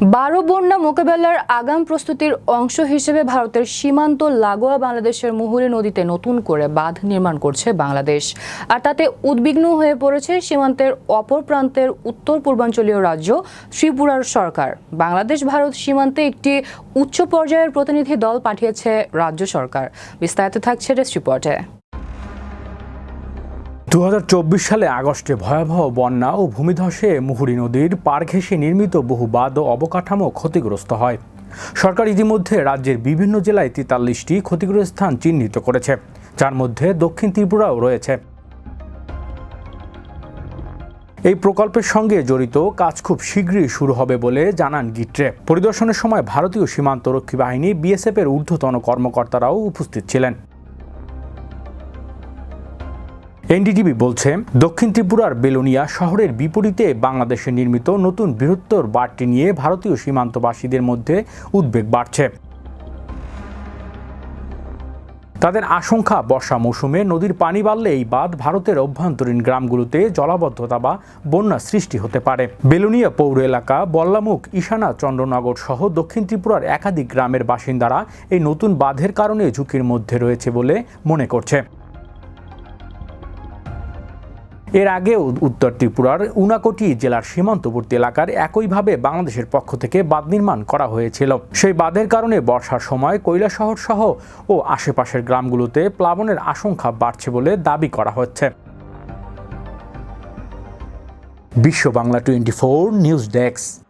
বারো বন্যা মোকাবেলার আগাম প্রস্তুতির অংশ হিসেবে ভারতের সীমান্ত লাগোয়া বাংলাদেশের মুহুরী নদীতে নতুন করে বাঁধ নির্মাণ করছে বাংলাদেশ। আর তাতে উদ্বিগ্ন হয়ে পড়েছে সীমান্তের অপর প্রান্তের উত্তর পূর্বাঞ্চলীয় রাজ্য ত্রিপুরার সরকার। বাংলাদেশ ভারত সীমান্তে একটি উচ্চ পর্যায়ের প্রতিনিধি দল পাঠিয়েছে রাজ্য সরকার। বিস্তারিত থাকছে রেস্ট রিপোর্টে দু হাজার চব্বিশ সালে আগস্টে ভয়াবহ বন্যা ও ভূমিধসে মুহুরী নদীর পার ঘেঁষে নির্মিত বহু বাঁধ ও অবকাঠামো ক্ষতিগ্রস্ত হয়। সরকার ইতিমধ্যে রাজ্যের বিভিন্ন জেলায় তেতাল্লিশটি ক্ষতিগ্রস্ত স্থান চিহ্নিত করেছে, যার মধ্যে দক্ষিণ ত্রিপুরাও রয়েছে। এই প্রকল্পের সঙ্গে জড়িত কাজ খুব শীঘ্রই শুরু হবে বলে জানান গিট্রে। পরিদর্শনের সময় ভারতীয় সীমান্তরক্ষী বাহিনী বিএসএফ এর ঊর্ধ্বতন কর্মকর্তারাও উপস্থিত ছিলেন। এনডিটিভি বলছে, দক্ষিণ ত্রিপুরার বেলোনিয়া শহরের বিপরীতে বাংলাদেশে নির্মিত নতুন বৃহত্তর বাঁধটি নিয়ে ভারতীয় সীমান্তবাসীদের মধ্যে উদ্বেগ বাড়ছে। তাদের আশঙ্কা, বর্ষা মৌসুমে নদীর পানি বাড়লে এই বাঁধ ভারতের অভ্যন্তরীণ গ্রামগুলোতে জলাবদ্ধতা বা বন্যা সৃষ্টি হতে পারে। বেলুনিয়া পৌর এলাকা, বল্লামুখ, ঈশানা, চন্দ্রনগর সহ দক্ষিণ ত্রিপুরার একাধিক গ্রামের বাসিন্দারা এই নতুন বাঁধের কারণে ঝুঁকির মধ্যে রয়েছে বলে মনে করছে। এর আগেও উত্তর ত্রিপুরার উনাকোটি জেলার সীমান্তবর্তী এলাকার একইভাবে বাংলাদেশের পক্ষ থেকে বাঁধ নির্মাণ করা হয়েছিল। সেই বাঁধের কারণে বর্ষার সময় কৈলাসহর সহ ও আশেপাশের গ্রামগুলোতে প্লাবনের আশঙ্কা বাড়ছে বলে দাবি করা হচ্ছে। Bishwa Bangla twenty four news desk.